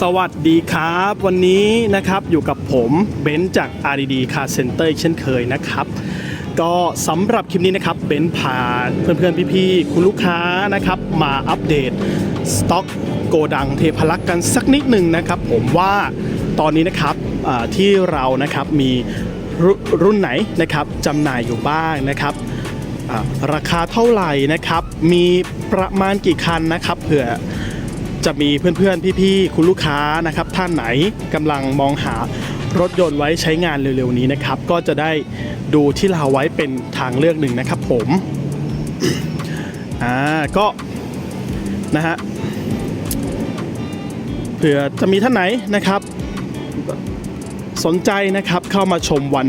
สวัสดีครับ วันนี้นะครับอยู่กับผมเบนซ์จาก RDD Car Center อีกเช่นเคยนะครับ ก็สำหรับคลิปนี้นะครับเบนซ์พาเพื่อนๆ พี่ๆ คุณลูกค้านะครับมาอัปเดตสต็อกโกดังเทพลักษ์กันสักนิดหนึ่งนะครับ ผมว่าตอนนี้นะครับที่เรานะครับมีรุ่นไหนนะครับจำหน่ายอยู่บ้างนะครับราคาเท่าไหร่นะครับ มีประมาณกี่คันนะครับเผื่อ จะมีเพื่อนๆ พี่ๆ คุณลูกค้านะครับท่านไหนกำลังมองหารถยนต์ไว้ใช้งานเร็วๆนี้นะครับ ก็จะได้ดูที่เราไว้เป็นทางเลือกหนึ่งนะครับผมอ่าก็นะฮะเผื่อจะมีท่านไหนนะครับ สนใจนะครับเข้ามาชมวัน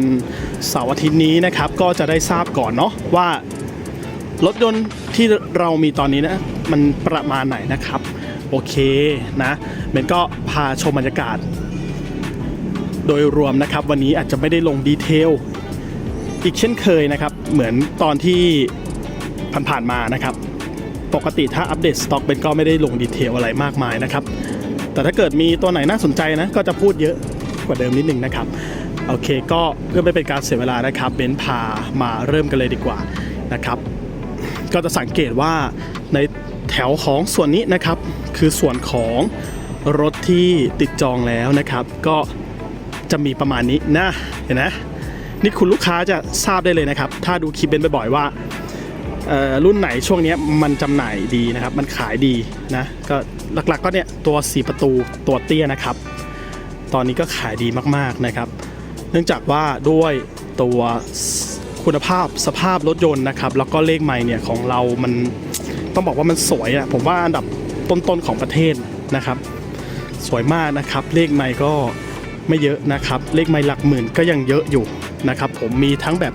เสาร์อาทิตย์นี้นะครับ ก็จะได้ทราบก่อนเนาะว่ารถยนต์ที่เรามีตอนนี้นะมันประมาณไหนนะครับ โอเคนะเบนก็พาชมบรรยากาศ โดยรวมนะครับ วันนี้อาจจะไม่ได้ลงดีเทลอีกเช่นเคยนะครับ เหมือนตอนที่ผ่านๆมานะครับ ปกติถ้าอัปเดตสต็อกเบนก็ไม่ได้ลงดีเทลอะไรมากมายนะครับ แต่ถ้าเกิดมีตัวไหนน่าสนใจนะก็จะพูดเยอะกว่าเดิมนิดนึงนะครับโอเค ก็เพื่อไม่เป็นการเสียเวลานะครับเบนพามาเริ่มกันเลยดีกว่านะครับ ก็จะสังเกตว่าในแถวของส่วนนี้นะครับ คือส่วนของรถที่ติดจองแล้วนะครับ ก็จะมีประมาณนี้นะเห็นไหมนี่คุณลูกค้าจะทราบได้เลยนะครับ ถ้าดูคลิปเบนบ่อยๆว่ารุ่นไหนช่วงนี้มันจำหน่ายดีนะครับ มันขายดีนะก็หลักๆก็เนี่ยตัว 4 ประตูตัวเตี้ยนะครับ ตอนนี้ก็ขายดีมากๆนะครับ เนื่องจากว่าด้วยตัว คุณภาพสภาพรถยนต์นะครับ แล้วก็เลขใหม่เนี่ยของเรามันต้องบอกว่ามันสวยอะผมว่าอันดับต้นๆของประเทศนะครับ สวยมากนะครับ เลขใหม่ก็ไม่เยอะนะครับ เลขใหม่หลักหมื่นก็ยังเยอะอยู่นะครับ ผมมีทั้งแบบ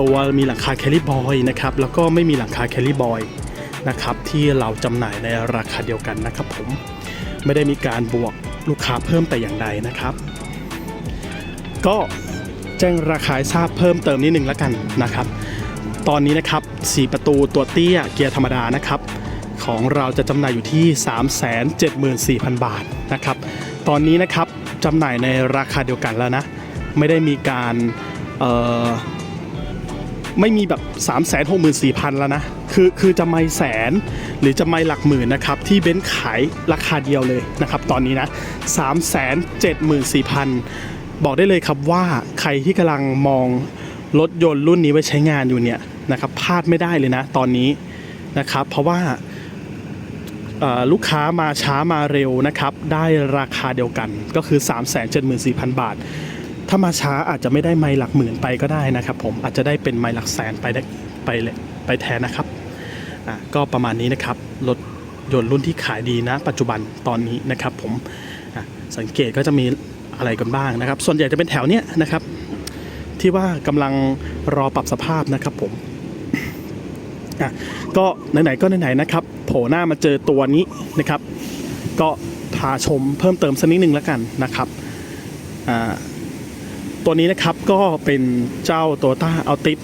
ตัวมีหลังคาแคลิบอยนะครับ แล้วก็ไม่มีหลังคาแคลิบอยนะครับ ที่เราจำหน่ายในราคาเดียวกันนะครับ ผมไม่ได้มีการบวกลูกค้าเพิ่มแต่อย่างใดนะครับ ก็ แจ้งราคาทราบเพิ่มเติมนิดนึงแล้วกันนะครับ ตอนนี้นะครับ4ประตูตัวเตี้ยเกียร์ธรรมดานะครับ ของเราจะจำหน่ายอยู่ที่ 374,000 บาทนะครับ ตอนนี้นะครับจำหน่ายในราคาเดียวกันแล้วนะ ไม่ได้มีการไม่มีแบบ3 6 4 0 0 0 แล้วนะ คือคือจะไม่แสนหรือจะไม่หลักหมื่นนะครับ ที่เบ้นขายราคาเดียวเลยนะครับ ตอนนี้นะ 3 7 4 0 0 0 บอกได้เลยครับว่าใครที่กำลังมองรถยนต์รุ่นนี้ไว้ใช้งานอยู่เนี่ยนะครับพลาดไม่ได้เลยนะตอนนี้นะครับ เพราะว่าลูกค้ามาช้ามาเร็วนะครับ ได้ราคาเดียวกันก็คือ 374,000 บาท ถ้ามาช้าอาจจะไม่ได้ไมล์หลักหมื่นไปก็ได้นะครับ ผมอาจจะได้เป็นไมล์หลักแสนไปได้ไปเลยไปแทนนะครับอะก็ประมาณนี้นะครับรถยนต์รุ่นที่ขายดีนะ ปัจจุบันตอนนี้นะครับ ผมอะสังเกตก็จะมี อะไรกันบ้างนะครับ ส่วนใหญ่จะเป็นแถวเนี้ยนะครับ ที่ว่ากำลังรอปรับสภาพนะครับผมอะก็ไหนๆก็ไหนๆนะครับ โผล่หน้ามาเจอตัวนี้นะครับ ก็พาชมเพิ่มเติมสักนิดนึงแล้วกันนะครับอ่าตัวนี้นะครับก็เป็นเจ้า Toyota Altis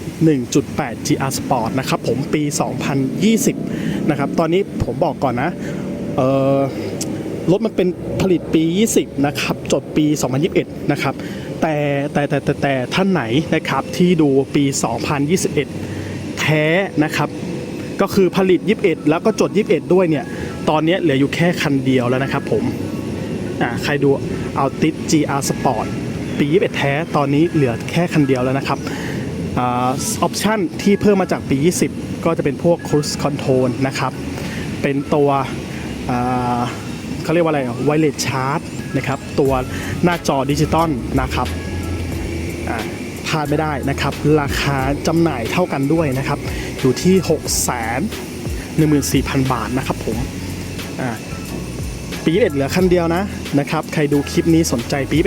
1.8 GR Sport นะครับผมปี 2020 นะครับ ตอนนี้ผมบอกก่อนนะ เออ รถมันเป็นผลิตปี 20 นะครับ จดปี 2021 นะครับ แต่แต่แต่แต่แต่ท่านไหนนะครับที่ดูปี 2021 แท้นะครับ ก็คือผลิต 21 แล้วก็จด 21 ด้วยเนี่ย ตอนนี้เหลืออยู่แค่คันเดียวแล้วนะครับผมอ่าใครดู Altis GR Sport ปี 21 แท้ตอนนี้เหลือแค่คันเดียวแล้วนะครับออปชันที่เพิ่มมาจากปี 20 ก็จะเป็นพวก Cruise Control นะครับ เป็นตัว เขาเรียกว่าอะไรไวเลสชาร์จนะครับตัวหน้าจอดิจิตอลนะครับพลาดไม่ได้นะครับ ราคาจำหน่ายเท่ากันด้วยนะครับ อยู่ที่ 6 1 4 0 0 0 บาทนะครับผมอ่าปี21เหลือคันเดียวนะนะครับ ใครดูคลิปนี้สนใจปี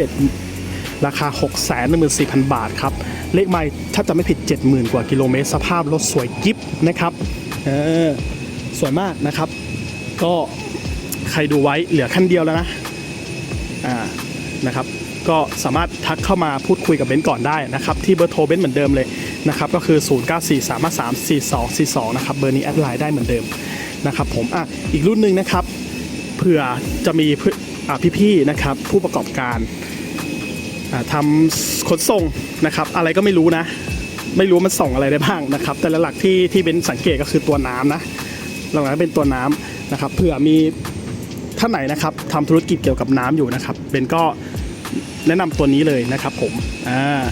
21ราคา 6 1 4 0 0 0 บาทครับ เลขไม่ถ้าจะไม่ผิด 70,000 กว่ากิโลเมตร สภาพรถสวยกิฟนะครับ เออ สวยมากนะครับ ก็ ใครดูไว้เหลือคันเดียวแล้วนะอ่านะครับก็สามารถทักเข้ามาพูดคุยกับเบนซ์ก่อนได้นะครับ ที่เบอร์โทรเบนซ์เหมือนเดิมเลยนะครับ ก็คือ 0943534242 นะครับ เบอร์นี้แอดไลน์ได้เหมือนเดิมนะครับผมอะอีกรุ่นหนึ่งนะครับเผื่อจะมีเพื่อนอ่าพี่ๆนะครับ ผู้ประกอบการอ่าทำขนส่งนะครับ อะไรก็ไม่รู้นะ ไม่รู้มันส่งอะไรได้บ้างนะครับ แต่หลักๆที่ที่เป็นสังเกตก็คือตัวน้ำนะหลักๆเป็นตัวน้ำนะครับเผื่อมี ท่านไหนนะครับทำธุรกิจเกี่ยวกับน้ำอยู่นะครับเบนก็แนะนำตัวนี้เลยนะครับผมอ่า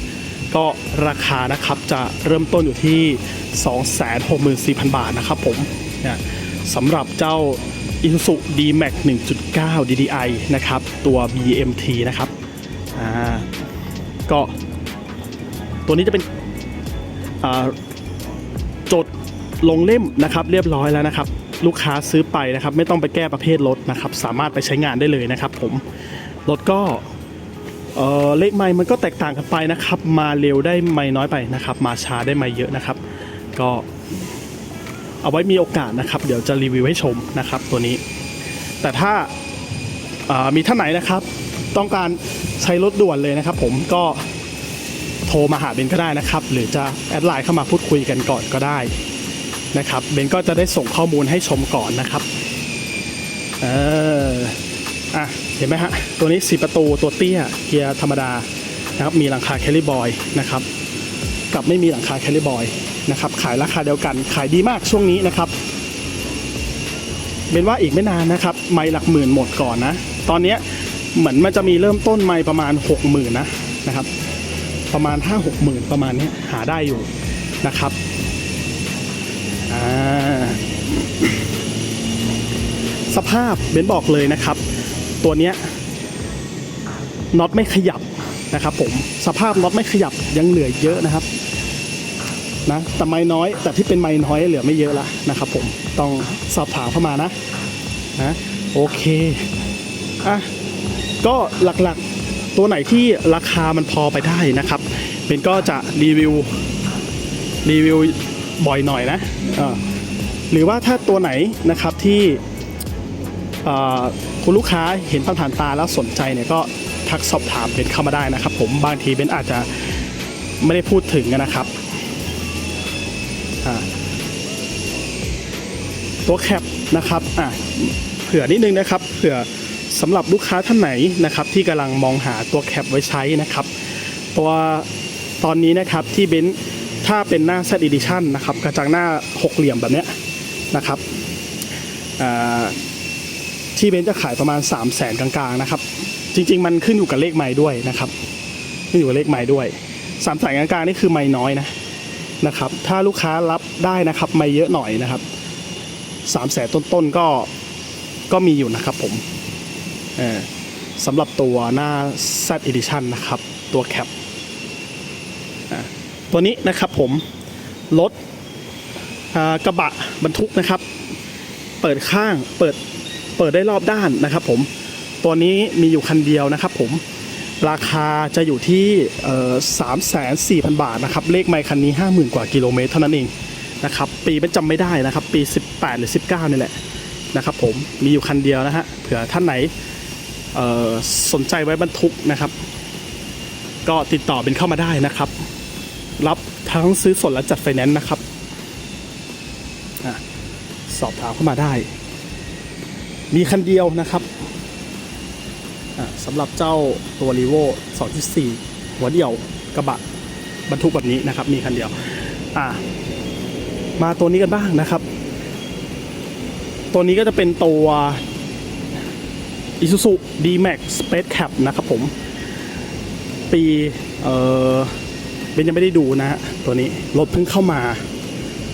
ก็ราคานะครับจะเริ่มต้นอยู่ที่ 264,000 บาทนะครับผมนะสำหรับเจ้า Isuzu D-Max 1.9 DDI นะครับตัว BMT นะครับอ่าก็ตัวนี้จะเป็นอ่าจดลงเล่มนะครับเรียบร้อยแล้วนะครับ ลูกค้าซื้อไปนะครับ ไม่ต้องไปแก้ประเภทรถนะครับ สามารถไปใช้งานได้เลยนะครับ ผมรถก็เออเลขไม่มันก็แตกต่างกันไปนะครับ มาเร็วได้ไม่น้อยไปนะครับ มาช้าได้ไม่เยอะนะครับ ก็เอาไว้มีโอกาสนะครับ เดี๋ยวจะรีวิวให้ชมนะครับ ตัวนี้ แต่ถ้าามีท่านไหนนะครับ ต้องการใช้รถด่วนเลยนะครับ ผมก็โทรมาหาเบนก็ได้นะครับ หรือจะแอดไลน์เข้ามาพูดคุยกันก่อนก็ได้ นะครับเบนก็จะได้ส่งข้อมูลให้ชมก่อนนะครับเอออะเห็นไหมฮะตัวนี้สีประตูตัวเตี้ยเกียร์ธรรมดานะครับมีหลังคาแคลิบอยนะครับกับไม่มีหลังคาแคลิบอยนะครับขายราคาเดียวกันขายดีมากช่วงนี้นะครับเบนว่าอีกไม่นานนะครับ ไม่หลักหมื่นหมดก่อนนะ ตอนนี้เหมือนมันจะมีเริ่มต้นไม่ประมาณ 6 0,000นะนะครับ ประมาณ 5 6หมื่นประมาณนี้หาได้อยู่นะครับอ่า สภาพเบนบอกเลยนะครับ ตัวเนี้ยน็อตไม่ขยับนะครับผมสภาพน็อตไม่ขยับยังเหลือเยอะนะครับนะแต่ไม่น้อยแต่ที่เป็นไม่น้อยเหลือไม่เยอะละนะครับผมต้องสอบถามเข้ามานะนะโอเคอะก็หลักๆตัวไหนที่ราคามันพอไปได้นะครับเป็นก็จะรีวิวรีวิวบ่อยหน่อยนะหรือว่าถ้าตัวไหนนะครับที่ คุณลูกค้าเห็นผ่านตาแล้วสนใจเนี่ยก็ทักสอบถามเป็นเข้ามาได้นะครับ ผมบางทีเป็นอาจจะไม่ได้พูดถึงนะครับตัวแคปนะครับอะเผื่อนิดนึงนะครับเผื่อสำหรับลูกค้าท่านไหนนะครับ ที่กำลังมองหาตัวแคปไว้ใช้นะครับ ตัวตอนนี้นะครับที่เบนซ์ถ้าเป็นหน้า Z Edition นะครับกระจังหน้าหกเหลี่ยมแบบเนี้ยนะครับ ที่เบนซ์จะขายประมาณ 3 0 0แสนกลางๆนะครับ จริง ๆ มันขึ้นอยู่กับเลขไม้ด้วยนะครับขึ้นอยู่กับเลขไม้ด้วย3 0 0แสนกลางๆนี่คือไม้น้อยนะนะครับ ถ้าลูกค้ารับได้นะครับไม้เยอะหน่อยนะครับสามแสนต้นๆก็ก็มีอยู่นะครับผมสำหรับตัวหน้า Z Edition นะครับ ตัวแคปตัวนี้นะครับผมรถกระบะบรรทุกนะครับ เปิดข้างเปิด เปิดได้รอบด้านนะครับผมตัวนี้มีอยู่คันเดียวนะครับผมราคาจะอยู่ที่สามแสนสี่พันบาทนะครับเลขไมค์คันนี้ห้าหมื่นกว่ากิโลเมตรเท่านั้นเองนะครับปีเป็นจำไม่ได้นะครับปี 18 หรือ 19 นี่แหละนะครับผมมีอยู่คันเดียวนะฮะเผื่อท่านไหนสนใจไว้บรรทุกนะครับ ก็ติดต่อเป็นเข้ามาได้นะครับ รับทั้งซื้อสดและจัดไฟแนนซ์นะครับอสอบถามเข้ามาได้ มีคันเดียวนะครับสำหรับเจ้าตัวรีโว2.4 หัวเดี่ยวกระบะบรรทุกแบบนี้นะครับ มีคันเดียว อะมาตัวนี้กันบ้างนะครับ ตัวนี้ก็จะเป็นตัว Isuzu D-Max Space Cap นะครับผม ปี เออเบนยังไม่ได้ดูนะฮะตัวนี้ รถเพิ่งเข้ามา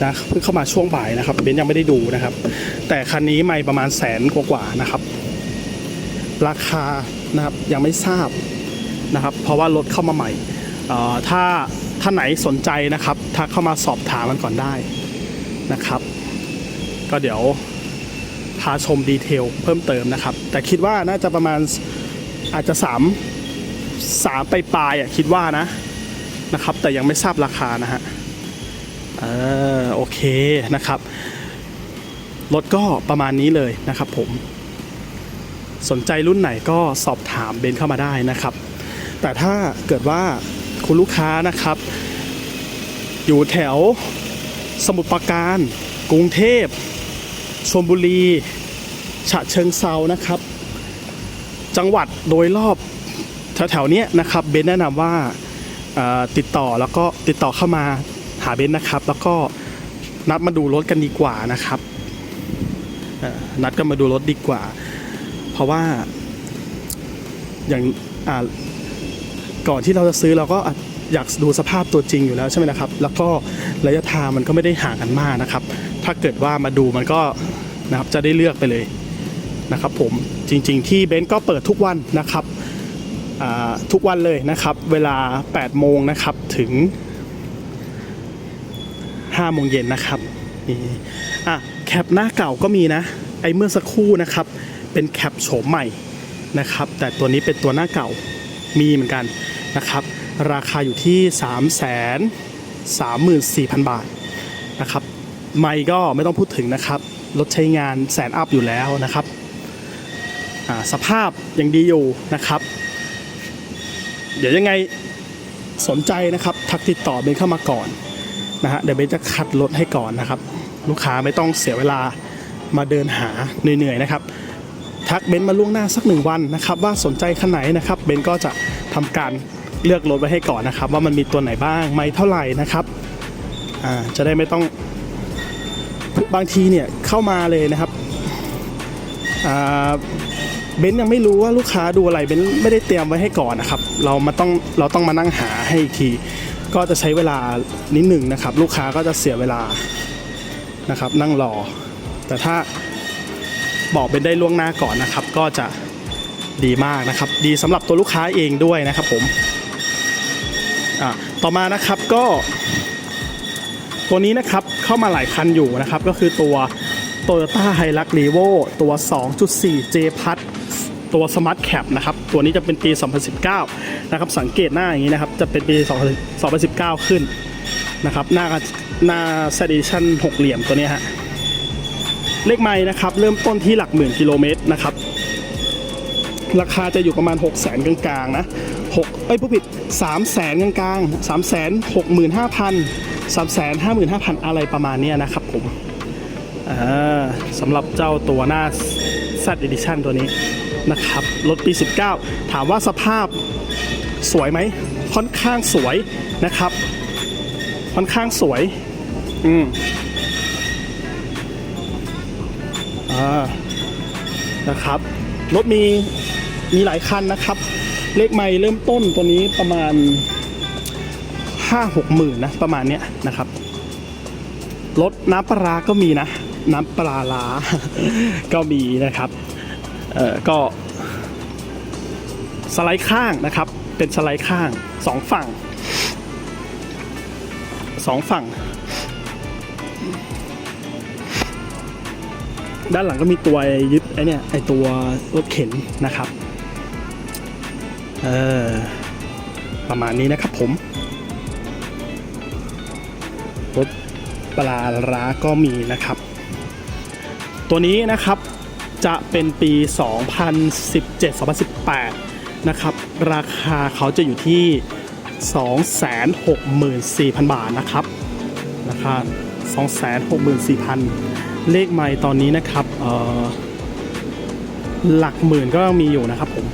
นะ เพิ่งเข้ามาช่วงบ่ายนะครับ เบนยังไม่ได้ดูนะครับ แต่คันนี้ไม่ประมาณแสนกว่าๆนะครับ ราคานะครับยังไม่ทราบนะครับ เพราะว่ารถเข้ามาใหม่ถ้าท่านไหนสนใจนะครับทักเข้ามาสอบถามมันก่อนได้นะครับ ก็เดี๋ยวพาชมดีเทลเพิ่มเติมนะครับ แต่คิดว่าน่าจะประมาณอาจจะ 3 3ไปปลายอะคิดว่านะนะครับ แต่ยังไม่ทราบราคานะฮะเออโอเคนะครับ รถก็ประมาณนี้เลยนะครับผม สนใจรุ่นไหนก็สอบถามเบนเข้ามาได้นะครับ แต่ถ้าเกิดว่าคุณลูกค้านะครับ อยู่แถวสมุทรปราการ กรุงเทพชลบุรีฉะเชิงเซานะครับ จังหวัดโดยรอบแถวๆเนี้ยนะครับเบนแนะนำว่าติดต่อแล้วก็ติดต่อเข้ามาหาเบนนะครับ แล้วก็นัดมาดูรถกันดีกว่านะครับ นัดกันมาดูรถดีกว่า เพราะว่าอย่างก่อนที่เราจะซื้อเราก็อยากดูสภาพตัวจริงอยู่แล้วใช่ไหมนะครับ แล้วก็ระยะทางมันก็ไม่ได้ห่างกันมากนะครับ ถ้าเกิดว่ามาดูมันก็นะครับจะได้เลือกไปเลยนะครับผมจริงๆที่เบนซ์ก็เปิดทุกวันนะครับทุกวันเลยนะครับ เวลา 8 โมงนะครับถึง 5 โมงเย็นนะครับนี่อะ แคปหน้าเก่าก็มีนะ ไอเมื่อสักครู่นะครับ เป็นแคปโฉมใหม่นะครับ แต่ตัวนี้เป็นตัวหน้าเก่ามีเหมือนกันนะครับ ราคาอยู่ที่ 3 3 4 0 0 0 บาทนะครับ ไม่ก็ไม่ต้องพูดถึงนะครับ รถใช้งานแสนอัพอยู่แล้วนะครับสภาพยังดีอยู่นะครับ เดี๋ยวยังไงสนใจนะครับ ทักติดต่อเบนเข้ามาก่อนนะฮะเดี๋ยวเบนจะคัดรถให้ก่อนนะครับ ลูกค้าไม่ต้องเสียเวลามาเดินหาเหนื่อยๆนะครับทักเบนซ์มาล่วงหน้าสักหนึ่งวันนะครับว่าสนใจคันไหนนะครับเบนซ์ก็จะทำการเลือกรถไว้ให้ก่อนนะครับ ว่ามันมีตัวไหนบ้างไม่เท่าไหร่นะครับอ่าจะได้ไม่ต้องบางทีเนี่ยเข้ามาเลยนะครับอ่าเบนซ์ยังไม่รู้ว่าลูกค้าดูอะไรเบนซ์ไม่ได้เตรียมไว้ให้ก่อนนะครับ เรามาต้องเราต้องมานั่งหาให้อีกที ก็จะใช้เวลานิดหนึ่งนะครับ ลูกค้าก็จะเสียเวลา นะครับ นั่งรอ แต่ถ้าบอกเบนได้ล่วงหน้าก่อนนะครับ ก็จะดีมากนะครับ ดีสำหรับตัวลูกค้าเองด้วยนะครับผมต่อมานะครับก็ ตัวนี้นะครับเข้ามาหลายคันอยู่นะครับ ก็คือตัว Toyota Hilux Revo ตัว 2.4 J Plus ตัว Smart Cap นะครับ ตัวนี้จะเป็นปี 2019 นะครับ สังเกตหน้าอย่างนี้นะครับ จะเป็นปี 2019 ขึ้นนะครับ หน้า นา s e d i t i o n 6เหลี่ยมตัวนี้ฮะเลขไม้นะครับ เริ่มต้นที่หลักหมื่นกิโลเมตรนะครับ ราคาจะอยู่ประมาณ 6 0 0 0 0 0กลางๆนะ6เอ้ยผู้ผิด 3 0 0 0 0 0กลางๆ 3 6 5 0 0 0 3 5 5 0 0 0 อะไรประมาณนี้นะครับผมสำหรับเจ้าตัวหน้า Z Edition ตัวนี้นะครับรถปี 19 ถามว่าสภาพสวยไหมค่อนข้างสวยนะครับ ค่อนข้างสวย อืมอ่านะครับ รถมีมีหลายคันนะครับ เลขไม่เริ่มต้นตัวนี้ประมาณ5-6หกหมื่นนะ ประมาณเนี้ยนะครับ รถน้ำปลาร้าก็มีนะ น้ำปลาร้าก็มีนะครับ เอ่อ ก็ สไลด์ข้างนะครับ เป็นสไลด์ข้างสองฝั่งสองฝั่ง ด้านหลังก็มีตัวยึดไอเนี่ยไอตัวรถเข็นนะครับเออประมาณนี้นะครับผมรถปลาร้าก็มีนะครับ ตัวนี้นะครับจะเป็นปี 2017-2018 นะครับ ราคาเขาจะอยู่ที่ 264,000 บาทนะครับ ราคา 264,000 เลขไม้ตอนนี้นะครับหลักหมื่นก็มีอยู่นะครับผม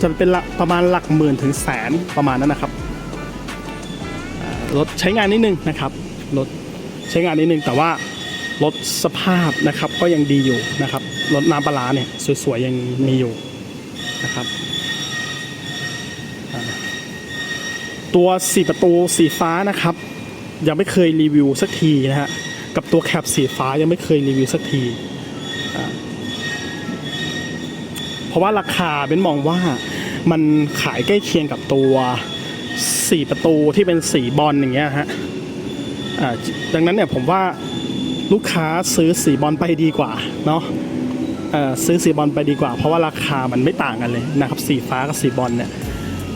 จะเป็นประมาณหลักหมื่นถึงแสนประมาณนั้นนะครับรถใช้งานนิดนึงนะครับรถใช้งานนิดนึงแต่ว่ารถสภาพนะครับก็ยังดีอยู่นะครับรถน้ำปลาเนี่ยสวยๆยังมีอยู่นะครับตัวสีประตูสีฟ้านะครับ ยังไม่เคยรีวิวสักทีนะฮะ กับตัวแคปสีฟ้ายังไม่เคยรีวิวสักที เพราะว่าราคาเป็นมองว่ามันขายใกล้เคียงกับตัวสีประตูที่เป็นสีบอลอย่างเงี้ยฮะดังนั้นเนี่ยผมว่าลูกค้าซื้อสีบอลไปดีกว่าเนาะซื้อสีบอลไปดีกว่า เพราะว่าราคามันไม่ต่างกันเลยนะครับสีฟ้ากับสีบอลเนี่ย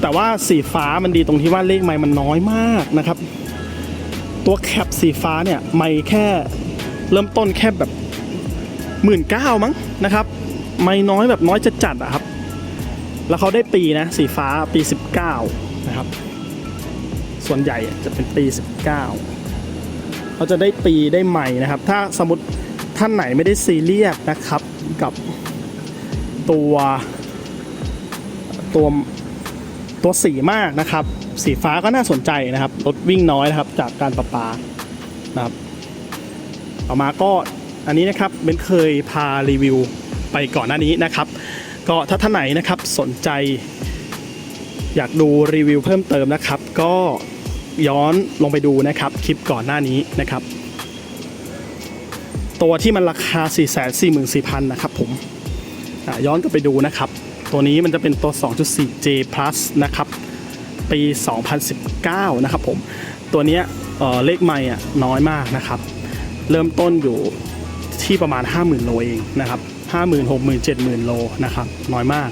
แต่ว่าสีฟ้ามันดีตรงที่ว่าเลขไม้มันน้อยมากนะครับ ตัวแคปสีฟ้าเนี่ยไม่แค่เริ่มต้นแค่แบบหมื่นเก้ามั้งนะครับไม่น้อยแบบน้อยจะจัดอะครับ แล้วเขาได้ปีนะสีฟ้าปี 19 นะครับ ส่วนใหญ่จะเป็นปี 19เขาจะได้ปีได้ใหม่นะครับ ถ้าสมมติท่านไหนไม่ได้ซีเรียสนะครับกับตัวตัวตัวสีมากนะครับ สีฟ้าก็น่าสนใจนะครับ รถวิ่งน้อยนะครับ จากการประปานะครับต่อมาก็อันนี้นะครับเบนเคยพารีวิวไปก่อนหน้านี้นะครับ ก็ถ้าท่านไหนนะครับสนใจ อยากดูรีวิวเพิ่มเติมนะครับ ก็ย้อนลงไปดูนะครับคลิปก่อนหน้านี้นะครับ ตัวที่มันราคา 4 4 4 0 0 0นะครับผมย้อนกลับไปดูนะครับ ตัวนี้มันจะเป็นตัว 2.4J Plus นะครับ ปี 2019 นะครับผมตัวเนี้ยเเลขไม่อะน้อยมากนะครับ เริ่มต้นอยู่ที่ประมาณ 50,000 โลเองนะครับ50,000 60,000 70,000 โลนะครับน้อยมาก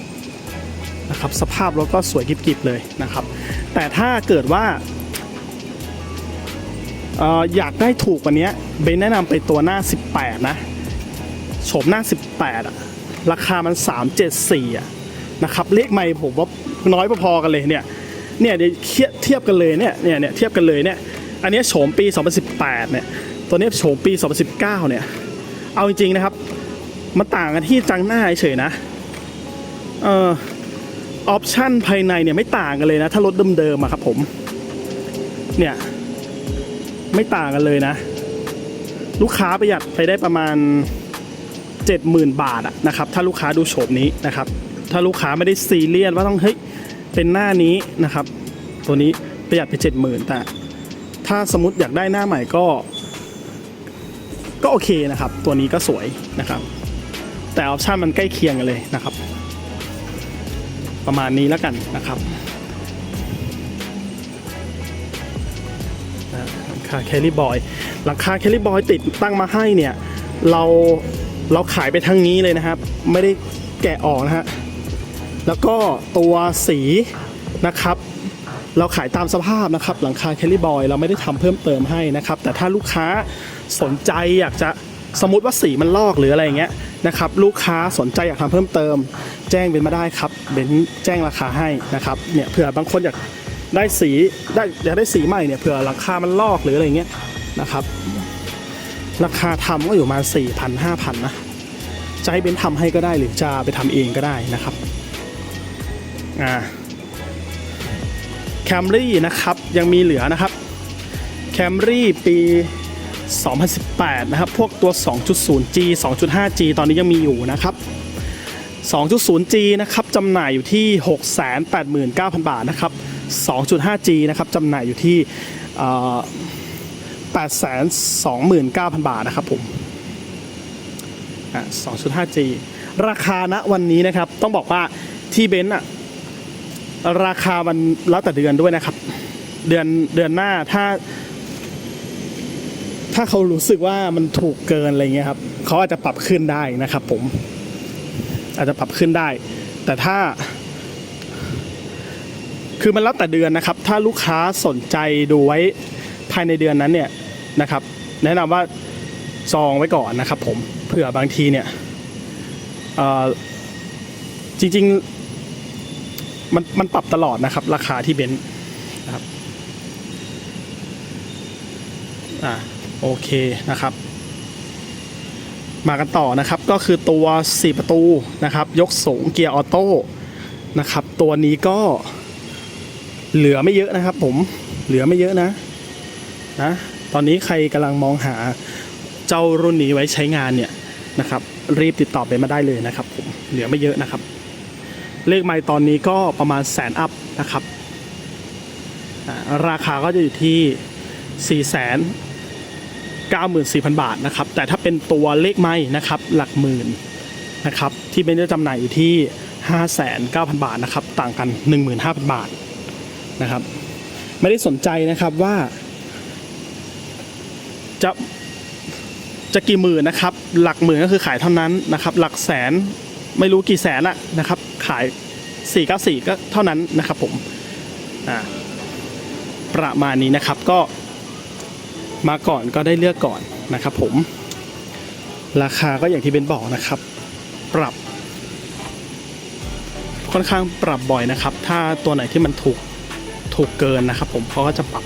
นะครับสภาพรถก็สวยกริบๆเลยนะครับ แต่ถ้าเกิดว่าอออยากได้ถูกกว่านี้เบนแนะนำไปตัวหน้า 18 นะโฉมหน้า 18อะราคามัน 374อะนะครับเลขไม่ผมว่าน้อยพอๆกันเลยเนี่ย เนี่ยเดี๋ยวเทียบกันเลยเนี่ยเนี่ยเนี่ยเทียบกันเลยเนี่ยอันนี้โฉมปี 2018 เนี่ยตัวนี้โฉมปี 2019 เนี่ย เอาจริงๆนะครับ มันต่างกันที่จังหน้าเฉยนะ เออออปชันภายในเนี่ยไม่ต่างกันเลยนะ ถ้ารถเดิมๆอะครับผม เนี่ย ไม่ต่างกันเลยนะ ลูกค้าประหยัดไปได้ประมาณ 70,000 บาทอะนะครับ ถ้าลูกค้าดูโฉมนี้นะครับ ถ้าลูกค้าไม่ได้ซีเรียสว่าต้องเฮ้ย เป็นหน้านี้นะครับ ตัวนี้ประหยัดไป70,000แต่ถ้าสมมติอยากได้หน้าใหม่ก็ ก็โอเคนะครับ ตัวนี้ก็สวยนะครับ แต่ออปชันมันใกล้เคียงกันเลยนะครับ ประมาณนี้แล้วกันนะครับนะหลังคาแคลรี่บอยหลังคาแคลริบอยติดตั้งมาให้เนี่ย เราเราขายไปทั้งนี้เลยนะครับ ไม่ได้แกะออกนะฮะ แล้วก็ตัวสีนะครับ เราขายตามสภาพนะครับ หลังคาแคลรี่บอยเราไม่ได้ทำเพิ่มเติมให้นะครับ แต่ถ้าลูกค้าสนใจอยากจะสมมติว่าสีมันลอกหรืออะไรอย่างเงี้ยนะครับ ลูกค้าสนใจอยากทำเพิ่มเติม แจ้งเป็นมาได้ครับเบนแจ้งราคาให้นะครับเนี่ยเผื่อบางคนอยากได้สีได้อยากได้สีใหม่เนี่ยเผื่อราคามันลอกหรืออะไรเงี้ยนะครับราคาทำก็อยู่ประมาสี่พันห้าพันนะจะให้เบนทำให้ก็ได้หรือจะไปทำเองก็ได้นะครับ อ่าแคมรี่นะครับยังมีเหลือนะครับแคมรี่ปี 2018 นะครับ พวกตัว 2.0G 2.5G ตอนนี้ยังมีอยู่นะครับ 2.0G นะครับจำหน่ายอยู่ที่ 689,000 บาทนะครับ 2.5G นะครับจำหน่ายอยู่ที่เอ่อ829,000 บาทนะครับผมอะ 2.5G ราคาณวันนี้นะครับ ต้องบอกว่าที่เบนซ์อะ ราคามันแล้วแต่เดือนด้วยนะครับ เดือนเดือนหน้าถ้า ถ้าเขารู้สึกว่ามันถูกเกินอะไรเงี้ยครับเขาอาจจะปรับขึ้นได้นะครับ ผม อาจจะปรับขึ้นได้ แต่ถ้า คือมันแล้วแต่เดือนนะครับ ถ้าลูกค้าสนใจดูไว้ภายในเดือนนั้นเนี่ยนะครับ แนะนำว่าจองไว้ก่อนนะครับ ผมเผื่อบางทีเนี่ยจริง ๆ มันมันปรับตลอดนะครับ ราคาที่เบนซ์นะครับอ่าโอเคนะครับ มากันต่อนะครับก็คือตัว 4 ประตูนะครับ ยกสูงเกียร์ออโต้นะครับ ตัวนี้ก็เหลือไม่เยอะนะครับ ผมเหลือไม่เยอะนะนะ ตอนนี้ใครกำลังมองหาเจ้ารุ่นนี้ไว้ใช้งานเนี่ยนะครับ รีบติดต่อไปมาได้เลยนะครับ ผมเหลือไม่เยอะนะครับ เลขไมล์ตอนนี้ก็ประมาณแสนอัพนะครับ ราคาก็จะอยู่ที่ 4 9 4 0 0 0 บาทนะครับ แต่ถ้าเป็นตัวเลขไม้นะครับหลักหมื่นนะครับ ที่เป็นจำหน่ายอยู่ที่ 5,900 บาทนะครับ ต่างกัน 15,000 บาทนะครับ ไม่ได้สนใจนะครับว่า จะจะกี่หมื่นนะครับ หลักหมื่นก็คือขายเท่านั้นนะครับ หลักแสนไม่รู้กี่แสนอะนะครับ ขาย 494 ก็เท่านั้นนะครับผมอ่าประมาณนี้นะครับก็มาก่อนก็ได้เลือกก่อนนะครับผม ราคาก็อย่างที่เบนบอกนะครับ ปรับ ค่อนข้างปรับบ่อยนะครับ ถ้าตัวไหนที่มันถูกถูกเกินนะครับ ผมเขาก็จะปรับ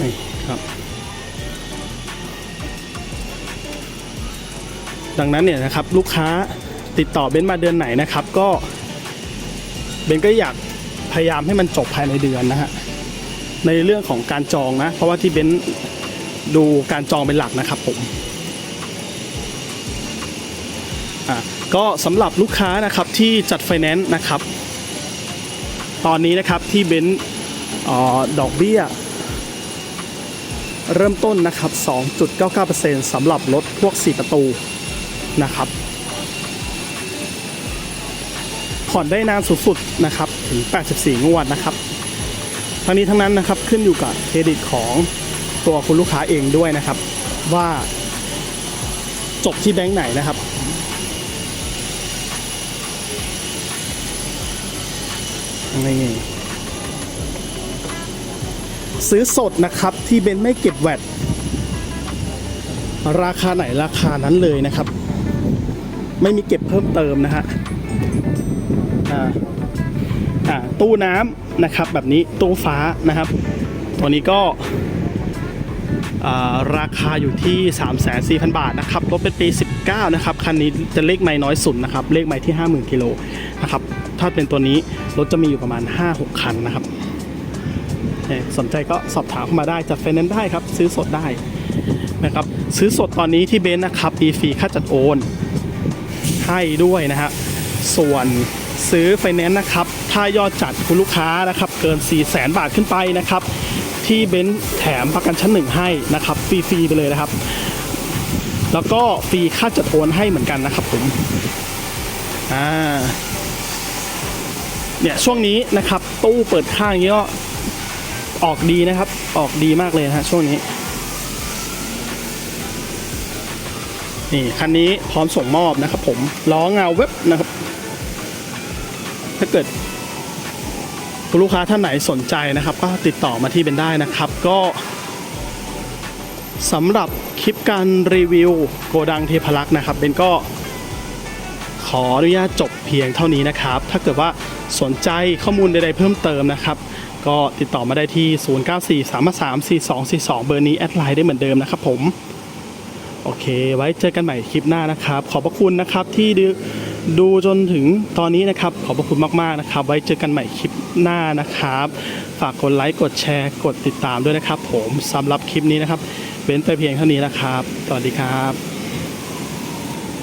นี่ครับ ดังนั้นเนี่ยนะครับลูกค้าติดต่อเบนซ์มาเดือนไหนนะครับก็เบนซ์ก็อยากพยายามให้มันจบภายในเดือนนะฮะในเรื่องของการจองนะ เพราะว่าที่เบนซ์ดูการจองเป็นหลักนะครับผมอะก็สำหรับลูกค้านะครับที่จัดไฟแนนซ์นะครับ ตอนนี้นะครับที่เบนซ์เอ่อดอกเบี้ย เริ่มต้นนะครับ 2.99%สำหรับรถพวก 4 ประตู นะครับ ผ่อนได้นานสุดๆนะครับถึง 84 งวดนะครับ ทั้งนี้ทั้งนั้นนะครับขึ้นอยู่กับเครดิตของตัวคุณลูกค้าเองด้วยนะครับ ว่าจบที่แบงค์ไหนนะครับนี่ซื้อสดนะครับที่เบนไม่เก็บแวดราคาไหนราคานั้นเลยนะครับ ไม่มีเก็บเพิ่มเติมนะฮะอ่าอ่าตู้น้ำนะครับแบบนี้ตู้ฟ้านะครับ ตัวนี้ก็อ่าราคาอยู่ที่ 3 4 0 0 0 บาทนะครับรถเป็นปี 19 นะครับ คันนี้จะเลขไม่น้อยสุดนะครับ เลขไม่ที่ 50,000กิโลนะครับ ถ้าเป็นตัวนี้รถจะมีอยู่ประมาณ 5-6 คันนะครับ สนใจก็สอบถามเข้ามาได้จัดไฟแนนซ์ได้ครับ ซื้อสดได้นะครับ ซื้อสดตอนนี้ที่เบนซ์นะครับมีฟรีค่าจัดโอน ให้ด้วยนะฮะส่วนซื้อไฟแนนซ์นะครับ ถ้ายอดจัดคุณลูกค้านะครับ เกิน 4 0 0แสนบาทขึ้นไปนะครับ ที่เบนซ์แถมประกันชั้นหนึ่งให้นะครับฟรีๆไปเลยนะครับ แล้วก็ฟรีค่าจัดโอนให้เหมือนกันนะครับผมอ่าเนี่ยช่วงนี้นะครับ ตู้เปิดข้างอย่างนี้ก็ออกดีนะครับ ออกดีมากเลยนะฮะช่วงนี้ นี่คันนี้พร้อมส่งมอบนะครับผมล้อเงาเว็บนะครับ ถ้าเกิดคุณลูกค้าท่านไหนสนใจนะครับ ก็ติดต่อมาที่เป็นได้นะครับ ก็สำหรับคลิปการรีวิวโกดังเทพลักษ์นะครับเบนก็ขออนุญาตจบเพียงเท่านี้นะครับ ถ้าเกิดว่าสนใจข้อมูลใดๆเพิ่มเติมนะครับ ก็ติดต่อมาได้ที่ 0943334242 เบอร์นี้แอดไลน์ได้เหมือนเดิมนะครับผม โอเค ไว้เจอกันใหม่คลิปหน้านะครับ ขอบพระคุณนะครับที่ดูดูจนถึงตอนนี้นะครับ ขอบพระคุณมากๆนะครับ ไว้เจอกันใหม่คลิปหน้านะครับ ฝากกดไลค์กดแชร์กดติดตามด้วยนะครับ ผมสำหรับคลิปนี้นะครับเป็นไปเพียงเท่านี้นะครับ สวัสดีครับ